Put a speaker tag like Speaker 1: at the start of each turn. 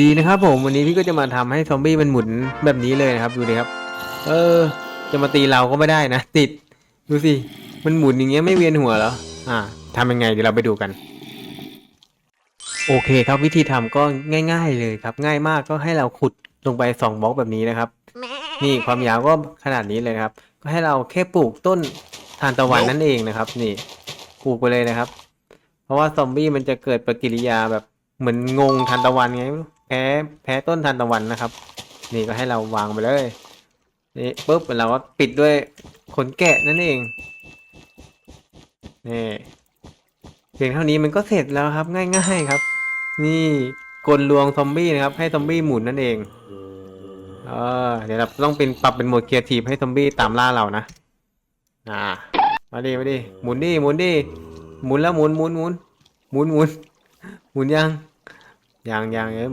Speaker 1: ดีนะครับผมวันนี้พี่ก็จะมาทำให้ซอมบี้มันหมุนแบบนี้เลยนะครับดูดิครับ เออ จะมาตีเราก็ไม่ได้นะ ติด ดูสิ มันหมุนอย่างเงี้ยไม่เวียนหัวเหรออ่าทำยังไงเดี๋ยวเราไปดูกัน โอเคครับวิธีทำก็ง่าย ๆ เลยครับ ง่ายมากก็ให้เราขุดลงไปสองบล็อกแบบนี้นะครับ นี่ความยาวก็ขนาดนี้เลยครับ ก็ให้เราแค่ปลูกต้นทานตะวันนั่นเองนะครับ นี่ปลูกไปเลยนะครับ เพราะว่าซอมบี้มันจะเกิดปฏิกิริยาแบบ เหมือนงงทานตะวันไงแพ้แพ้ต้นทานตะวันนะครับ นี่ก็ให้เราวางไปเลยนี่ปุ๊บเราก็ปิดด้วยขนแกะนั่นเองนี่เพียงเท่านี้มันก็เสร็จแล้วครับง่ายๆครับ นี่กลลวงซอมบี้นะครับ ให้ซอมบี้หมุนนั่นเองเออเดี๋ยวเราต้องเป็นปรับเป็นโหมดเครีเอทีฟให้ซอมบี้ตามล่าเรานะอ่ามาดิมาดิหมุนดิหมุนดิหมุนแล้วหมุนหมุนหมุนหมุนหมุน หมุนยังยังยังเอ้ย